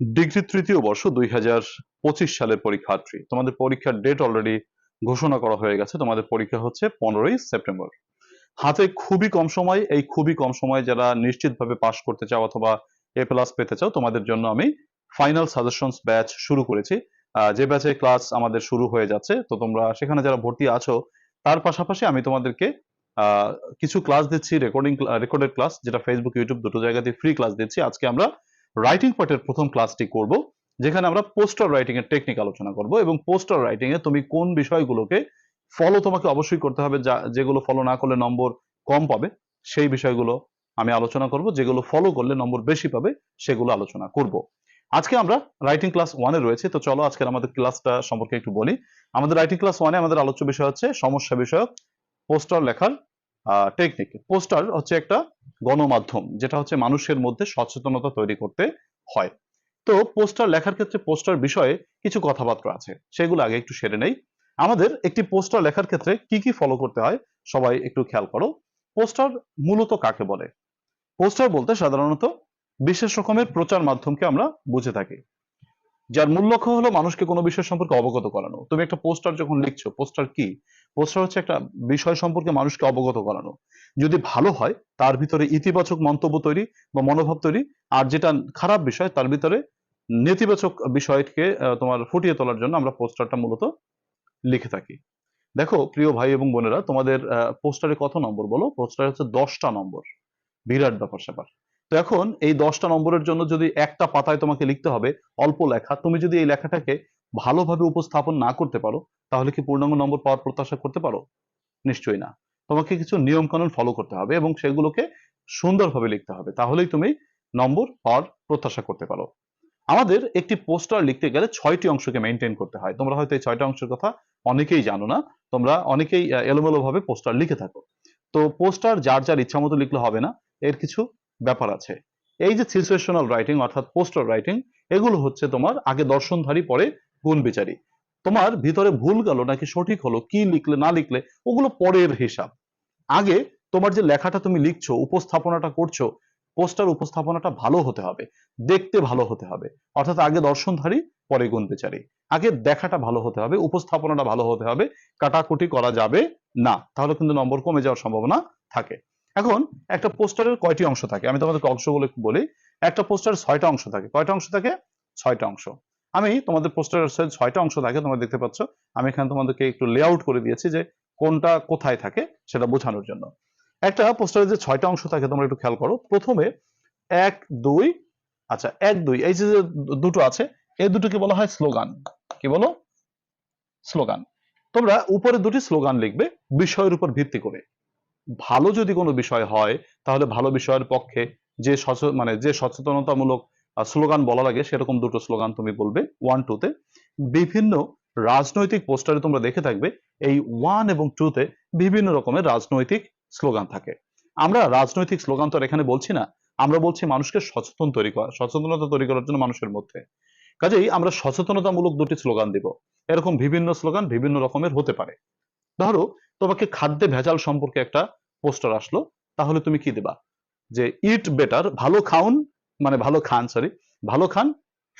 Degree তৃতীয় বর্ষ দুই হাজার পঁচিশ সালের পরীক্ষার্থী। তোমাদের পরীক্ষার ডেট অলরেডি ঘোষণা করা হয়ে গেছে। তোমাদের পরীক্ষা হচ্ছে পনেরোই সেপ্টেম্বর। হাতে খুবই কম সময়, এই খুবই কম সময় যারা নিশ্চিতভাবে পাশ করতে চাও অথবা এ প্লাস পেতে চাও, তোমাদের জন্য আমি ফাইনাল সাজেশনস ব্যাচ শুরু করেছি। যে ব্যাচে ক্লাস আমাদের শুরু হয়ে যাচ্ছে, তো তোমরা সেখানে যারা ভর্তি আছো, তার পাশাপাশি আমি তোমাদেরকে কিছু ক্লাস দিচ্ছি রেকর্ডিং রেকর্ডেড ক্লাস যেটা ফেসবুক ইউটিউব দুটো জায়গাতে ফ্রি ক্লাস দিচ্ছি। আজকে আমরা রাইটিং পার্টের প্রথম ক্লাসটি করব, যেখানে আমরা পোস্টার রাইটিং এর টেকনিক আলোচনা করব এবং পোস্টার রাইটিং এ তুমি কোন বিষয়গুলোকে ফলো তোমাকে অবশ্যই করতে হবে, যা, যেগুলো ফলো না করলে নম্বর কম পাবে, সেই বিষয়গুলো আমি আলোচনা করব, যেগুলো ফলো করলে নম্বর বেশি পাবে, সেগুলো আলোচনা করব। আজকে আমরা রাইটিং ক্লাস ওয়ানে রয়েছে, তো চলো আজকের আমাদের ক্লাসটা সম্পর্কে একটু বলি। আমাদের রাইটিং ক্লাস ওয়ানে আমাদের আলোচ্য বিষয় হচ্ছে সমস্যা বিষয়ক পোস্টার লেখার টেকনিক পোস্টার হচ্ছে একটা গণমাধ্যম, যেটা হচ্ছে মানুষের মধ্যে সচেতনতা তৈরি করতে হয়। তো পোস্টার লেখার ক্ষেত্রে পোস্টার বিষয়ে কিছু কথাবার্তা আছে, সেগুলো আগে একটু সেরে নেই। আমাদের একটি পোস্টার লেখার ক্ষেত্রে কি কি ফলো করতে হয়, সবাই একটু খেয়াল করো। পোস্টার মূলত কাকে বলে? পোস্টার বলতে সাধারণত বিশেষ রকমের প্রচার মাধ্যমকে আমরা বুঝে থাকি। যার মূল লক্ষ্য হলো মানুষকে কোনো বিষয় সম্পর্কে অবগত করানো। তুমি একটা পোস্টার যখন লিখছো, পোস্টার কি? পোস্টার হচ্ছে একটা বিষয় সম্পর্কে মানুষকে অবগত করানো। যদি ভালো হয়, তার ভিতরে ইতিবাচক মন্তব্য তৈরি বা মনোভাব তৈরি, আর যেটা খারাপ বিষয়, তার ভিতরে নেতিবাচক বিষয়কে তোমার ফুটিয়ে তোলার জন্য আমরা পোস্টারটা মূলত লিখে থাকি। দেখো, প্রিয় ভাই এবং বোনেরা, তোমাদের পোস্টারে কত নম্বর বলো? পোস্টারে হচ্ছে দশটা নম্বর। বিরাট ব্যাপার স্যাপার তো এখন এই দশটা নম্বরের জন্য যদি একটা পাতায় তোমাকে লিখতে হবে অল্প লেখা তুমি যদি এই লেখাটাকে ভালোভাবে উপস্থাপন না করতে পারো তাহলে কি পূর্ণাঙ্গ নম্বর পাওয়ার প্রত্যাশা করতে পারো? নিশ্চয়ই না। তোমাকে কিছু নিয়ম কানুন ফলো করতে হবে এবং সেগুলোকে সুন্দরভাবে লিখতে হবে তাহলেই তুমি নম্বর পাওয়ার প্রত্যাশা করতে পারো। আমাদের একটি পোস্টার লিখতে গেলে ছয়টি অংশকে মেনটেন করতে হয়। তোমরা হয়তো এই ছয়টা অংশের কথা অনেকেই জানো না তোমরা অনেকেই আহ, এলোমেলোভাবে পোস্টার লিখে থাকো। তো পোস্টার যার যার ইচ্ছা মতো লিখলে হবে না এর কিছু ব্যাপার আছে। এই যে সিচুয়েশনাল রাইটিং অর্থাৎ পোস্টার রাইটিং এগুলো হচ্ছে তোমার আগে দর্শনধারী, পরে গুণ বিচারী। তোমার ভিতরে ভুল গেল নাকি সঠিক হলো, কি লিখলে, না লিখলে, ওগুলো পরের হিসাব। আগে তোমার যে লেখাটা তুমি লিখছো, উপস্থাপনাটা করছ পোস্টার উপস্থাপনাটা ভালো হতে হবে, দেখতে ভালো হতে হবে। অর্থাৎ আগে দর্শনধারী, পরে গুণ বিচারী। আগে দেখাটা ভালো হতে হবে, উপস্থাপনাটা ভালো হতে হবে, কাটাকুটি করা যাবে না। তাহলে কিন্তু নম্বর কমে যাওয়ার সম্ভাবনা থাকে। এখন একটা পোস্টারের কয়টি অংশ থাকে? আমি তোমাদেরকে অংশগুলো একটু বলি। একটা পোস্টারের ছয়টা অংশ থাকে। কয়টা অংশ থাকে? ছয়টা অংশ। আমি তোমাদের পোস্টারের ছয়টা অংশ থাকে, তোমরা দেখতে পাচ্ছ। আমি এখানে তোমাদেরকে একটু লেআউট করে দিয়েছি যে কোনটা কোথায় থাকে সেটা বোঝানোর জন্য। একটা পোস্টারের যে ছয়টা অংশ থাকে, তোমরা একটু খেয়াল করো। প্রথমে এক, দুই আচ্ছা এক, দুই। এই যে দুটো আছে এই দুটোকে বলা হয় স্লোগান। কি বলো? স্লোগান। তোমরা উপরে দুটি স্লোগান লিখবে, বিষয়ের উপর ভিত্তি করে। ভালো যদি কোনো বিষয় হয়, তাহলে ভালো বিষয়ের পক্ষে যে মানে যে সচেতনতামূলক স্লোগান বলা লাগে, সেরকম দুটো স্লোগান তুমি বলবে ওয়ান টু তে। বিভিন্ন রাজনৈতিক পোস্টারে তোমরা দেখে থাকবে, এই ওয়ান এবং টু তে বিভিন্ন রকমের রাজনৈতিক স্লোগান থাকে। আমরা রাজনৈতিক স্লোগান তো আর এখানে বলছি না, আমরা বলছি মানুষকে সচেতন তৈরি করা, সচেতনতা তৈরি করার জন্য মানুষের মধ্যে। কাজেই আমরা সচেতনতামূলক দুটি স্লোগান দিব, এরকম বিভিন্ন স্লোগান বিভিন্ন রকমের হতে পারে। ধরো, তোমাকে খাদ্যে ভেজাল সম্পর্কে একটা পোস্টার আসলো, তাহলে তুমি কি দেবা? যে ইট বেটার ভালো খাউন মানে ভালো খান সরি ভালো খান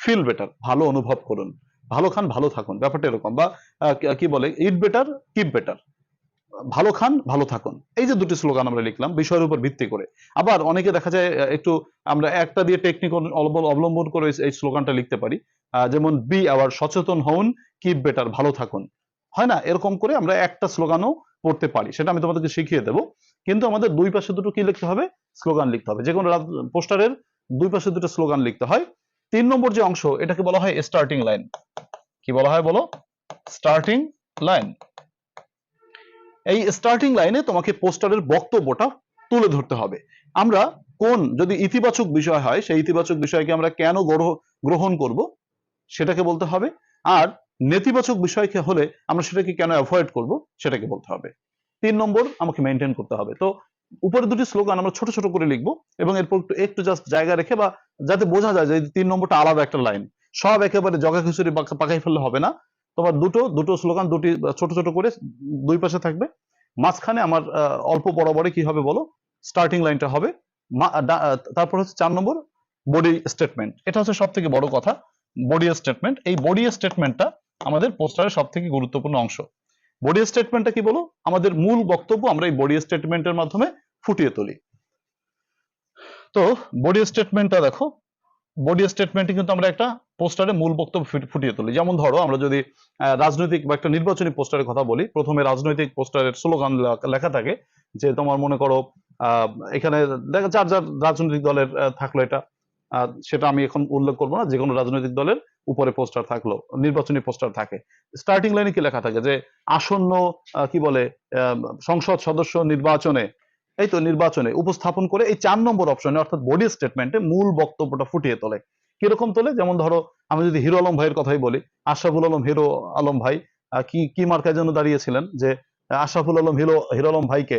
ফিল বেটার ভালো অনুভব করুন, ভালো খান, ভালো থাকুন, ব্যাপারটা এরকম, বা কি- বলে ইট বেটার কিপ বেটার ভালো খান, ভালো থাকুন, এই যে দুটি স্লোগান আমরা লিখলাম, বিষয়ের উপর ভিত্তি করে, আবার অনেকে দেখা যায় একটু আমরা একটা দিয়ে টেকনিক অবলম্বন করে এই- স্লোগানটা লিখতে পারি যেমন বি আওয়ার সচেতন হন কিপ বেটার ভালো থাকুন, হয় না? এরকম করে আমরা একটা স্লোগানও পড়তে পারি, সেটা আমি তোমাদেরকে শিখিয়ে দেবো। কিন্তু আমাদের দুই পাশে দুটো কি লিখতে হবে? স্লোগান লিখতে হবে। যে কোনো পোস্টারের দুই পাশে দুটো স্লোগান লিখতে হয়। তিন নম্বর যে অংশ, এটাকে বলা হয় স্টার্টিং লাইন কি বলা হয় বলো? স্টার্টিং লাইন এই স্টার্টিং লাইনে তোমাকে পোস্টারের বক্তব্যটা তুলে ধরতে হবে। আমরা কোন যদি ইতিবাচক বিষয় হয়, সেই ইতিবাচক বিষয়কে আমরা কেন গ্রহণ করব, সেটাকে বলতে হবে। আর নেতিবাচক বিষয়কে হলে আমরা সেটাকে কেন অ্যাভয়েড করব, সেটাকে বলতে হবে। তিন নম্বর আমাকে মেনটেন করতে হবে। তো উপরে দুটি স্লোগান আমরা ছোট ছোট করে লিখব এবং এরপর একটু একটু জাস্ট জায়গা রেখে বা যাতে বোঝা যায় যে তিন নম্বরটা আলাদা একটা লাইন সব একেবারে জগা খিচুড়ি পাকাই ফেললে হবে না। তোমার দুটো দুটো স্লোগান দুটি ছোট ছোট করে দুই পাশে থাকবে। মাঝখানে আমার অল্প বরাবরে কি হবে বলো? স্টার্টিং লাইনটা হবে। তারপর হচ্ছে চার নম্বর বডি স্টেটমেন্ট এটা হচ্ছে সব থেকে বড় কথা বডি স্টেটমেন্ট এই বডি স্টেটমেন্টটা আমাদের পোস্টারের সব থেকে গুরুত্বপূর্ণ অংশ। বডি স্টেটমেন্টটা কি বলো? আমাদের মূল বক্তব্য আমরা এই বডি স্টেটমেন্টের মাধ্যমে ফুটিয়ে তুলি। তো বডি স্টেটমেন্টটা দেখো বডি স্টেটমেন্টে কিন্তু আমরা একটা পোস্টারে মূল বক্তব্য ফুটিয়ে তুলি। যেমন ধরো, আমরা যদি রাজনৈতিক বা একটা নির্বাচনী পোস্টারের কথা বলি, প্রথমে রাজনৈতিক পোস্টারের স্লোগান লেখা থাকে যে, তোমার মনে করো এখানে দেখা যার যার রাজনৈতিক দলের থাকল এটা। সেটা আমি এখন উল্লেখ করব না যে কোনো রাজনৈতিক দলের উপরে পোস্টার থাকল, নির্বাচনী পোস্টার থাকে। স্টার্টিং লাইনে কি লেখা থাকে? যে আসন্ন কি বলে সংসদ সদস্য নির্বাচনে, এই তো নির্বাচনে উপস্থাপন করে এই চার নম্বর অপশনে অর্থাৎ বডি স্টেটমেন্টে মূল বক্তব্যটা ফুটিয়ে তোলে। কীরকম তোলে? যেমন ধরো, আমি যদি হিরো আলম ভাইয়ের কথাই বলি, আশরাফুল আলম হিরো আলম ভাই কি কি মার্কার জন্য দাঁড়িয়েছিলেন? যে আশরাফুল আলম হিরো হিরো আলম ভাইকে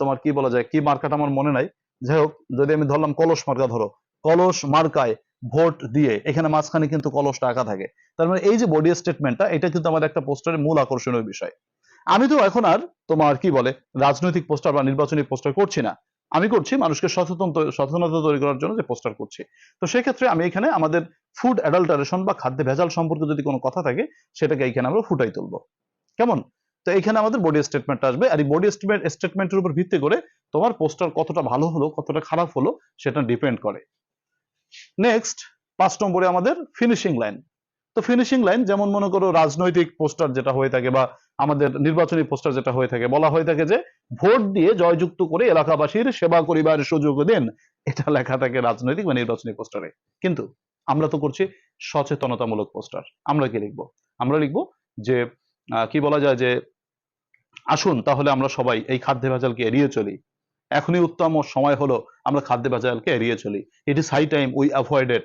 তোমার কি বলা যায়, কি মার্কাটা আমার মনে নাই? যাই হোক, যদি আমি ধরলাম কলস মার্কা ধরো কলস মার্কায় ভোট দিয়ে, এখানে মাঝখানে কিন্তু কলসটা আঁকা থাকে। তার মানে এই যে বডি স্টেটমেন্টটা এটা কিন্তু আমাদের একটা পোস্টারের মূল আকর্ষণীয় বিষয়। আমি তো এখন আর তোমার কি বলে, রাজনৈতিক পোস্টার বা নির্বাচনী পোস্টার করছি না। আমি করছি মানুষকে সচেতন সচেতনতা তৈরি করার জন্য যে পোস্টার করছি। তো সেক্ষেত্রে আমি এখানে আমাদের ফুড অ্যাডাল্টারেশন বা খাদ্যে ভেজাল সম্পর্কে যদি কোনো কথা থাকে, সেটাকে এখানে আমরা ফুটাই তুলবো। কেমন? তো এখানে আমাদের বডি স্টেটমেন্ট আসবে, আর এই বডি স্টেটমেন্ট স্টেটমেন্টের উপর ভিত্তি করে তোমার পোস্টার কতটা ভালো হলো, কতটা খারাপ হলো, সেটা ডিপেন্ড করে। নেক্সট পাঁচ নম্বরে আমাদের ফিনিশিং লাইন তো ফিনিশিং লাইন যেমন মনে করো রাজনৈতিক পোস্টার যেটা হয়ে থাকে বা আমাদের নির্বাচনী পোস্টার যেটা হয়ে থাকে, বলা হয়ে থাকে যে ভোট দিয়ে জয়যুক্ত করে এলাকাবাসীর সেবা করিবার সুযোগ দেন। এটা লেখা থাকে রাজনৈতিক বা নির্বাচনী পোস্টারে কিন্তু আমরা তো করছি সচেতনতামূলক পোস্টার আমরা কি লিখব? আমরা লিখব যে কি বলা যায় যে, আসুন তাহলে আমরা সবাই এই খাদ্য ভেজালকে এড়িয়ে চলি। এখনই উত্তম সময় হলো আমরা খাদ্য ভেজালকে এড়িয়ে চলি। It is high time we avoided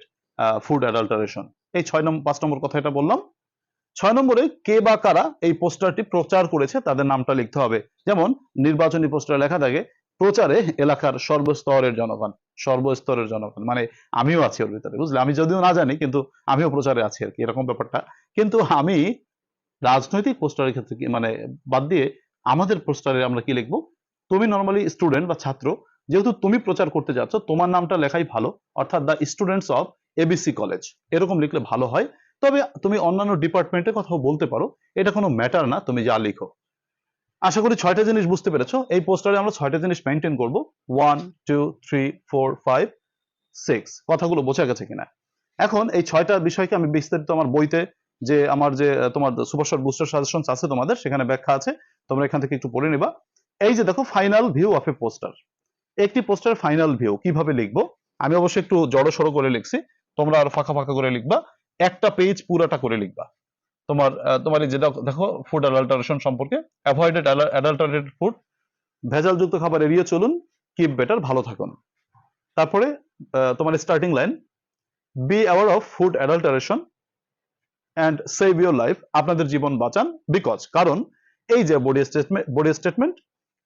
food adulteration এই ছয় নম্বর পাঁচ নম্বর কথা এটা বললাম। ছয় নম্বরে কে বা কারা এই পোস্টারটি প্রচার করেছে তাদের নামটা লিখতে হবে। যেমন, নির্বাচনী পোস্টারে লেখা থাকে, প্রচারে এলাকার সর্বস্তরের জনগণ সর্বস্তরের জনগণ। মানে আমিও আছি ওর ভিতরে, বুঝলে? আমি যদিও না জানি, কিন্তু আমিও প্রচারে আছি আর কি, এরকম ব্যাপারটা। কিন্তু আমি রাজনৈতিক পোস্টারের ক্ষেত্রে মানে বাদ দিয়ে আমাদের পোস্টারে আমরা কি লিখব? তুমি নর্মালি স্টুডেন্ট বা ছাত্র, যেহেতু তুমি প্রচার করতে যাচ্ছ, তোমার নামটা লেখাই ভালো, অর্থাৎ the students of ABC college এরকম লিখলে ভালো হয়। তবে তুমি অন্যান্য ডিপার্টমেন্টের কথাও বলতে পারো, এটা কোনো ম্যাটার না, তুমি যা লিখো। আশা করি ছয়টা জিনিস বুঝতে পেরেছ, এই পোস্টারে আমরা ছয়টা জিনিস মেনটেন করব। One two three four five six কথাগুলো বোঝা গেছে কিনা। এখন এই ছয়টা বিষয়কে আমি বিস্তারিত আমার বইতে যে আমার যে, তোমার সুপারশট বুস্টার সাজেশন আছে তোমাদের, সেখানে ব্যাখ্যা আছে, তোমরা এখান থেকে একটু পড়ে নিবা। এই যে দেখো final view of a poster একটি পোস্টার ফাইনাল ভিউ কীভাবে লিখব? আমি অবশ্যই একটু জড়ো সড়ো করে লিখছি। তোমরা আর ফাঁকা ফাঁকা করে লিখবা। একটা পেজ পুরাটা করে লিখবা। তোমার তোমার এই যেটা দেখো ফুড অ্যাডাল্টারেশন সম্পর্কে অ্যাভয়েডেড অ্যাডাল্টারেটেড ফুড ভেজালযুক্ত খাবার এড়িয়ে চলুন। কিপ বেটার ভালো থাকুন। তারপরে তোমার starting line be aware of food adulteration and save your life আপনাদের জীবন বাঁচান বিকজ কারণ, এই যে body statement body statement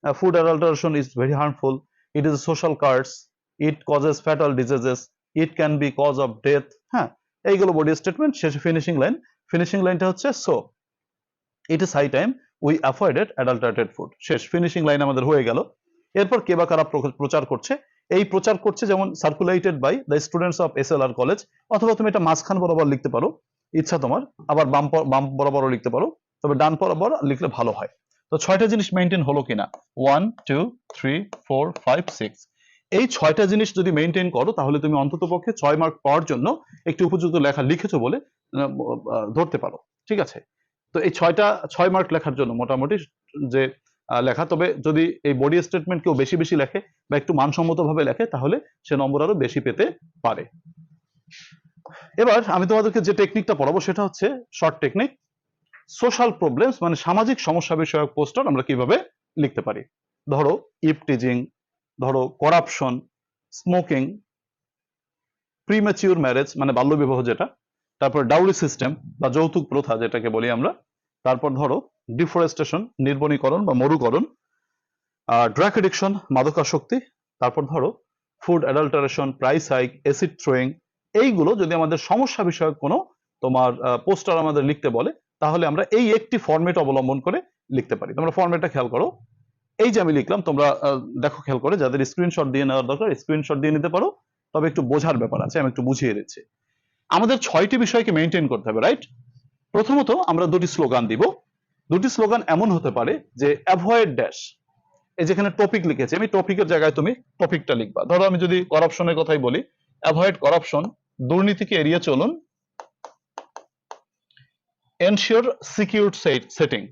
food adulteration is very harmful it is social curse it causes fatal diseases it can be cause of death হ্যাঁ এইগুলো body statement শেষে finishing line finishing লাইনটা হচ্ছে so it is high time we avoided adulterated food শেষ finishing line আমাদের হয়ে গেল। এরপর কে বা কারা প্র- প্রচার করছে? এই প্রচার করছে যেমন circulated by the students of S L R college অথবা তুমি এটা মাঝখান বরাবর লিখতে পারো। ইচ্ছা তোমার। আবার বাম বাম বরাবরও লিখতে পারো। তবে ডান বরাবর লিখলে ভালো হয়। তো ছয়টা জিনিস মেনটেন হলো কিনা? One two three four five six এই ছয়টা জিনিস যদি মেনটেন করো, তাহলে তুমি অন্তত পক্ষে ছয় মার্ক পাওয়ার জন্য একটি উপযুক্ত লেখা লিখেছো বলে ধরতে পারো। ঠিক আছে? তো এই ছয়টা, ছয় মার্ক লেখার জন্য মোটামুটি যে লেখা, তবে যদি এই বডি স্টেটমেন্ট কেউ বেশি বেশি লেখে বা একটু মানসম্মত ভাবে লেখে, তাহলে সে নম্বর আরও বেশি পেতে পারে। এবার আমি তোমাদেরকে যে টেকনিকটা পড়াবো, সেটা হচ্ছে শর্ট টেকনিক সোশ্যাল প্রবলেমস মানে সামাজিক সমস্যা বিষয়ক পোস্টার আমরা কীভাবে লিখতে পারি? ধরো ইপটিজিং ধরো করাপশন স্মোকিং প্রিম্যাচিউর ম্যারেজ মানে বাল্যবিবাহ যেটা, তারপর ডাউরি সিস্টেম বা যৌতুক প্রথা যেটাকে বলি আমরা, তারপর ধরো ডিফরেস্টেশন নির্বনীকরণ বা মরুকরণ ড্রাগ এডিকশন মাদকাসক্তি, তারপর ধরো food adulteration price hike acid throwing এইগুলো যদি আমাদের সমস্যা বিষয়ক কোনো তোমার পোস্টার আমাদের লিখতে বলে তাহলে আমরা এই একটি ফরম্যাট অবলম্বন করে লিখতে পারি। তোমরা ফরম্যাটটা খেয়াল করো। এই যে আমি লিখলাম, তোমরা দেখো খেয়াল করে, যাদের স্ক্রিনশট দিয়ে নেওয়ার দরকার স্ক্রিনশট দিয়ে নিতে পারো। তবে একটু বোঝার ব্যাপার আছে, আমি একটু বুঝিয়ে দিচ্ছি। আমাদের ছয়টি বিষয়কে মেনটেন করতে হবে রাইট প্রথমত আমরা দুটি স্লোগান দিব। দুটি স্লোগান এমন হতে পারে যে অ্যাভয়েড ড্যাশ এই যেখানে টপিক লিখেছে, আমি টপিকের জায়গায় তুমি টপিকটা লিখবা। ধরো আমি যদি করাপশনের কথাই বলি অ্যাভয়েড করাপশন দুর্নীতিকে এড়িয়ে চলুন এনশিওর সিকিউর সেটিং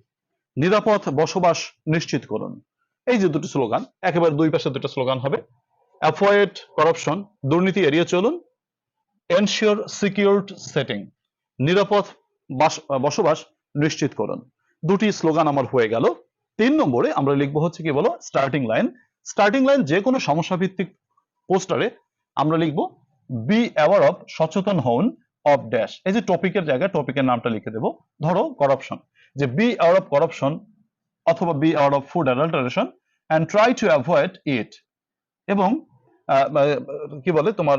নিরাপদ বসবাস নিশ্চিত করুন। এই যে দুটি স্লোগান, একেবারে দুই পাশে দুটো স্লোগান হবে। অ্যাভয়েড করাপশন দুর্নীতি এড়িয়ে চলুন। এনশিওর সিকিউরড সেটিং নিরাপদ বাস- বসবাস নিশ্চিত করুন। দুটি স্লোগান আমার হয়ে গেল। তিন নম্বরে আমরা লিখব হচ্ছে কি বলো? স্টার্টিং লাইন স্টার্টিং লাইন যে কোনো সমস্যা ভিত্তিক পোস্টারে আমরা লিখব বি অ্যাওয়ার অফ সচেতন হন অফ ড্যাশ এই যে টপিকের জায়গায় টপিকের নামটা লিখে দেবো। ধরো করাপশন যে বি অ্যাওয়ার অফ করাপশন অথবা be aware of food adulteration and try to avoid it এবং কি বলে তোমার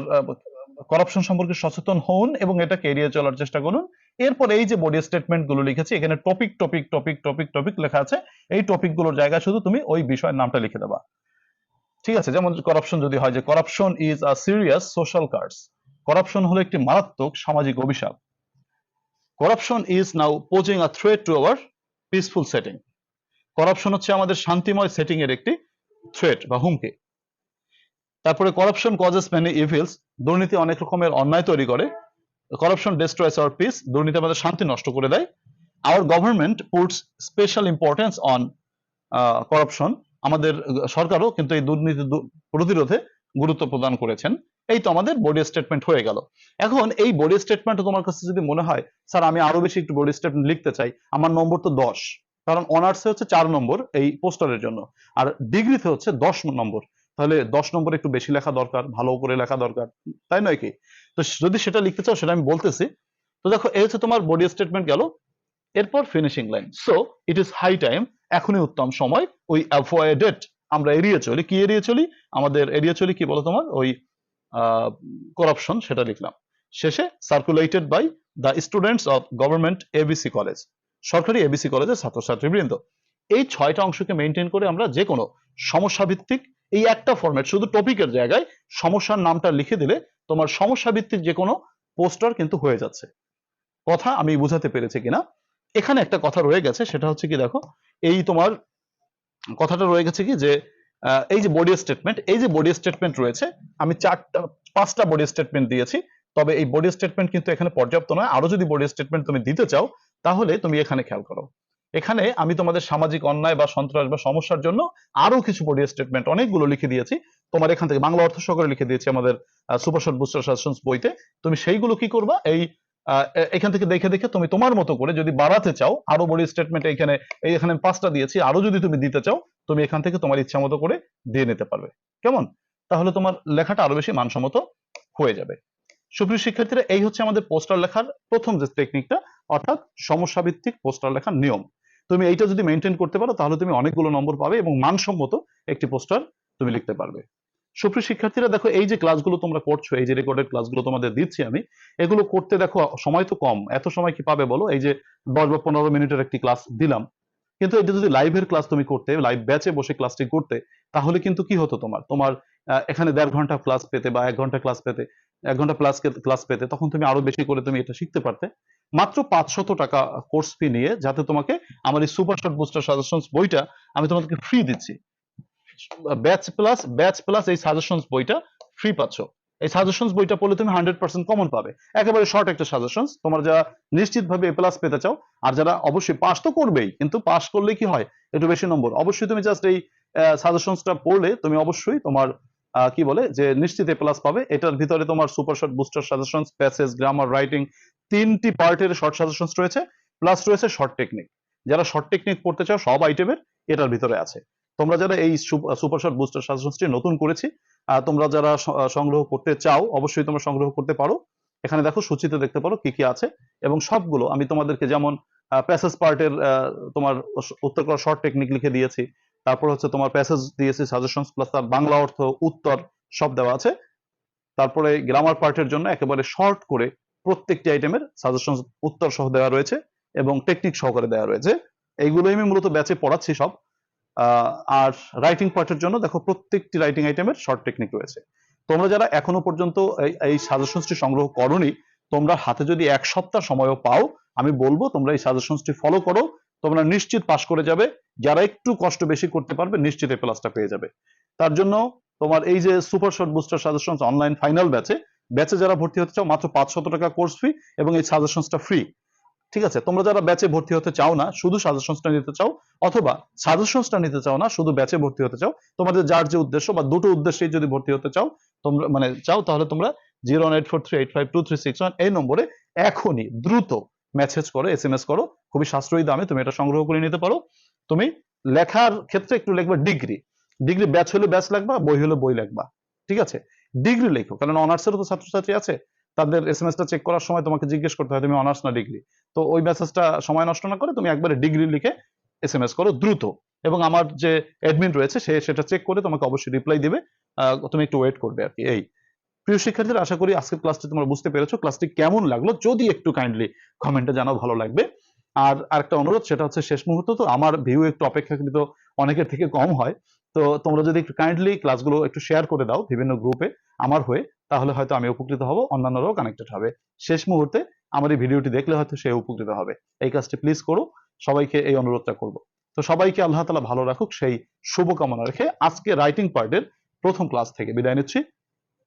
করাপশন সম্পর্কে সচেতন হন এবং এটাকে এড়িয়ে চলার চেষ্টা করুন। এরপর এই যে বডি স্টেটমেন্টগুলো লিখেছি, এখানে topic topic topic topic topic লেখা আছে। এই টপিকগুলোর জায়গায় শুধু তুমি ওই বিষয়ের নামটা লিখে দেবা। ঠিক আছে? যেমন করাপশন যদি হয় যে corruption is a serious social curse corruption হলো একটি মারাত্মক সামাজিক অভিশাপ। Corruption is now posing a threat to our peaceful setting corruption হচ্ছে আমাদের শান্তিময় সেটিং এর একটি থ্রেট বা হুমকি। তারপরে করাপশন কজেস মেনি ইভিলস দুর্নীতি অনেক রকমের অন্যায় তৈরি করে। করাপশন ডেস্ট্রয়েস আওয়ার পিস দুর্নীতি আমাদের শান্তি নষ্ট করে দেয়। Our government puts special importance on corruption আমাদের সরকারও কিন্তু এই দুর্নীতি প্রতিরোধে গুরুত্ব প্রদান করেছেন। এই তো আমাদের বডি স্টেটমেন্ট হয়ে গেল। এখন এই বডি স্টেটমেন্ট তোমার কাছে যদি মনে হয়, স্যার আমি আরও বেশি একটু বডি স্টেটমেন্ট লিখতে চাই। আমার নম্বর তো দশ। কারণ অনার্সে হচ্ছে চার নম্বর এই পোস্টারের জন্য। আর ডিগ্রিতে হচ্ছে দশ নম্বর। তাহলে দশ নম্বর একটু বেশি লেখা দরকার, ভালো করে লেখা দরকার। তাই নয় কি? তো যদি সেটা লিখতে চাও, সেটা আমি বলতেছি। তো দেখো, এই হচ্ছে তোমার বডি স্টেটমেন্ট গেল। এরপর finishing line so it is high time এখনই উত্তম সময়, ওই অ্যাভয়েডেড আমরা এড়িয়ে চলি। কি এড়িয়ে চলি? আমাদের এড়িয়ে চলি কি বলো তোমার? ওই করাপশন সেটা লিখলাম। শেষে circulated by the students of government ABC college সরকারি এবিসি কলেজের ছাত্রছাত্রীবৃন্দ। এই ছয়টা অংশকে মেনটেন করে আমরা যে কোনো সমস্যা ভিত্তিক এই একটা ফরম্যাট শুধু টপিকের জায়গায় সমস্যার নামটা লিখে দিলে তোমার সমস্যা ভিত্তিক যে কোনো পোস্টার কিন্তু হয়ে যাচ্ছে। কথা আমি বুঝাতে পেরেছি কিনা? এখানে একটা কথা রয়ে গেছে, সেটা হচ্ছে কি দেখো, এই তোমার কথাটা রয়ে গেছে কি যে এই যে বডি স্টেটমেন্ট এই যে বডি স্টেটমেন্ট রয়েছে, আমি চারটা, পাঁচটা বডি স্টেটমেন্ট দিয়েছি, তবে এই বডি স্টেটমেন্ট কিন্তু এখানে পর্যাপ্ত নয়। আরও যদি বডি স্টেটমেন্ট তুমি দিতে চাও, তাহলে তুমি এখানে খেয়াল করো। এখানে আমি তোমাদের সামাজিক অন্যায় বা সন্ত্রাস বা সমস্যার জন্য আরও কিছু বডি স্টেটমেন্ট অনেকগুলো লিখে দিয়েছি। তোমার এখান থেকে বাংলা অর্থ সহকারে লিখে দিয়েছি আমাদের সুপারশট বুস্টার সাজেশনস বইতে। তুমি সেইগুলো কি করবা? এই এখান থেকে দেখে দেখে তুমি তোমার মতো করে যদি বাড়াতে চাও, আরও বডি স্টেটমেন্ট এখানে, এই এখানে পাঁচটা দিয়েছি, আরও যদি তুমি দিতে চাও, তুমি এখান থেকে তোমার ইচ্ছা মতো করে দিয়ে নিতে পারবে। কেমন? তাহলে তোমার লেখাটা আরও বেশি মানসম্মত হয়ে যাবে। সুপ্রিয় শিক্ষার্থীরা, এই হচ্ছে আমাদের পোস্টার লেখার প্রথম যে টেকনিকটা অর্থাৎ সমস্যা ভিত্তিক পোস্টার লেখার নিয়ম। তুমি এইটা যদি মেনটেন করতে পারো, তাহলে তুমি অনেকগুলো নম্বর পাবে এবং মানসম্মত একটি পোস্টার তুমি লিখতে পারবে। সুপ্রিয় শিক্ষার্থীরা, দেখো এই যে ক্লাসগুলো তোমরা করছ এই যে রেকর্ডেড ক্লাসগুলো তোমাদের দিচ্ছি আমি, এগুলো করতে দেখো সময় তো কম। এত সময় কি পাবে বলো? এই যে দশ বা পনেরো মিনিটের একটি ক্লাস দিলাম। কিন্তু এটা যদি লাইভের ক্লাস তুমি করতে লাইভ ব্যাচে বসে ক্লাসটি করতে, তাহলে কিন্তু কি হতো তোমার? তোমার এখানে দেড় ঘণ্টা ক্লাস পেতে বা এক ঘণ্টা ক্লাস পেতে, এক ঘণ্টা প্লাস ক্লাস পেতে, তখন তুমি আরও বেশি করে তুমি এটা শিখতে পারতে। মাত্র পাঁচশত টাকা কোর্স ফি নিয়ে, যাতে তোমাকে আমার এই সুপার শর্ট বুস্টার সাজেশনস বইটা আমি তোমাদেরকে ফ্রি দিচ্ছি। ব্যাচ প্লাস ব্যাচ প্লাস এই সাজেশনস বইটা ফ্রি পাচ্ছ। এই সাজেশনস বইটা পড়লে তুমি হান্ড্রেড পার্সেন্ট কমন পাবে। একেবারে শর্ট একটা সাজেশনস তোমার যারা নিশ্চিতভাবে এ প্লাস পেতে চাও, আর যারা অবশ্যই পাস তো করবেই, কিন্তু পাস করলে কি হয়? একটু বেশি নম্বর। অবশ্যই তুমি জাস্ট এই সাজেশনসটা পড়লে তুমি অবশ্যই তোমার কি বলে? যে নিশ্চিত এ প্লাস পাবে, এটার ভিতরে তোমার super short booster suggestions passage grammar writing তিনটি পার্টের শর্ট সাজেশনস রয়েছে প্লাস রয়েছে শর্ট টেকনিক যারা শর্ট টেকনিক পড়তে চাও, সব আইটেমের এটার ভিতরে আছে। তোমরা যারা এই সুপার শর্ট বুস্টার সাজেশনসটি নতুন করেছি তোমরা যারা সংগ্রহ করতে চাও, অবশ্যই তোমরা সংগ্রহ করতে পারো। এখানে দেখো সূচিতে দেখতে পারো কি কি আছে এবং সবগুলো আমি তোমাদেরকে যেমন প্যাসেজ পার্টের তোমার উত্তর করা শর্ট টেকনিক লিখে দিয়েছি, তারপর হচ্ছে তোমার প্যাসেজ দিয়েছি সাজেশনস প্লাস তার বাংলা অর্থ, উত্তর সব দেওয়া আছে। তারপরে গ্রামার পার্টের জন্য একেবারে শর্ট করে প্রত্যেকটি আইটেমের সাজেশন উত্তর সহ দেওয়া রয়েছে এবং টেকনিক সহকারে দেওয়া রয়েছে। এইগুলোই আমি মূলত ব্যাচে পড়াচ্ছি সব। আর রাইটিং পার্টের জন্য দেখো প্রত্যেকটি রাইটিং আইটেমের শর্ট টেকনিক রয়েছে। তোমরা যারা এখনও পর্যন্ত এই সাজেশনসটি সংগ্রহ করনি, তোমরা হাতে যদি এক সপ্তাহ সময়ও পাও, আমি বলব তোমরা এই সাজেশনসটি ফলো করো, তোমরা নিশ্চিত পাস করে যাবে। যারা একটু কষ্ট বেশি করতে পারবে, নিশ্চিত এই প্লাসটা পেয়ে যাবে। তার জন্য তোমার এই যে super short booster suggestions online final ব্যাচে ব্যাচে যারা ভর্তি হতে চাও, মাত্র পাঁচশত টাকা কোর্স ফি এবং এই সাজেশনসটা ফ্রি ঠিক আছে? তোমরা যারা ব্যাচে ভর্তি হতে চাও না, শুধু সাজেশনসটা নিতে চাও, অথবা সাজেশনসটা নিতে চাও না, শুধু ব্যাচে ভর্তি হতে চাও, তোমাদের যার যে উদ্দেশ্য বা দুটো উদ্দেশ্যেই যদি ভর্তি হতে চাও, তোমরা মানে চাও, তাহলে তোমরা zero eight four three eight five two three six one এই নম্বরে এখনই দ্রুত মেসেজ করো এস এম এস করো, খুবই সাশ্রয়ী দামে তুমি এটা সংগ্রহ করে নিতে পারো। তুমি লেখার ক্ষেত্রে একটু লিখবে ডিগ্রি ডিগ্রি ব্যাচ হলে ব্যাচ লাগবা, বই হলে বই লাগবা। ঠিক আছে? ডিগ্রি লেখো কারণ অনার্সেরও তো ছাত্রছাত্রী আছে। তাদের এস এম চেক করার সময় তোমাকে জিজ্ঞেস করতে হয়, তুমি অনার্স না ডিগ্রি তো ওই মেসেজটা সময় নষ্ট না করে তুমি একবারে ডিগ্রি লিখে এস এম এস করো দ্রুত। এবং আমার যে অ্যাডমিন রয়েছে, সে সেটা চেক করে তোমাকে অবশ্যই রিপ্লাই দিবে। তুমি একটু ওয়েট করবে আর কি, এই। প্রিয় শিক্ষার্থীরা, আশা করি আজকের ক্লাসটি তোমরা বুঝতে পেরেছ। ক্লাসটি কেমন লাগল? যদি একটু কাইন্ডলি কমেন্টে জানাও, ভালো লাগবে। আর আরেকটা অনুরোধ, সেটা হচ্ছে শেষ মুহূর্ত তো, আমার ভিউ একটু অপেক্ষাকৃত অনেকের থেকে কম হয়। তো তোমরা যদি একটু কাইন্ডলি ক্লাসগুলো একটু শেয়ার করে দাও বিভিন্ন গ্রুপে আমার হয়ে, তাহলে হয়তো আমি উপকৃত হব, অন্যান্যরাও কানেক্টেড হবে। শেষ মুহূর্তে আমার এই ভিডিওটি দেখলে হয়তো সে উপকৃত হবে। এই কাজটি প্লিজ করো, সবাইকে এই অনুরোধটা করব। তো সবাইকে আল্লাহ তালা ভালো রাখুক, সেই শুভকামনা রেখে আজকে রাইটিং পার্টের প্রথম ক্লাস থেকে বিদায় নিচ্ছি।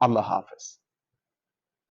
আল্লাহ হাফেজ।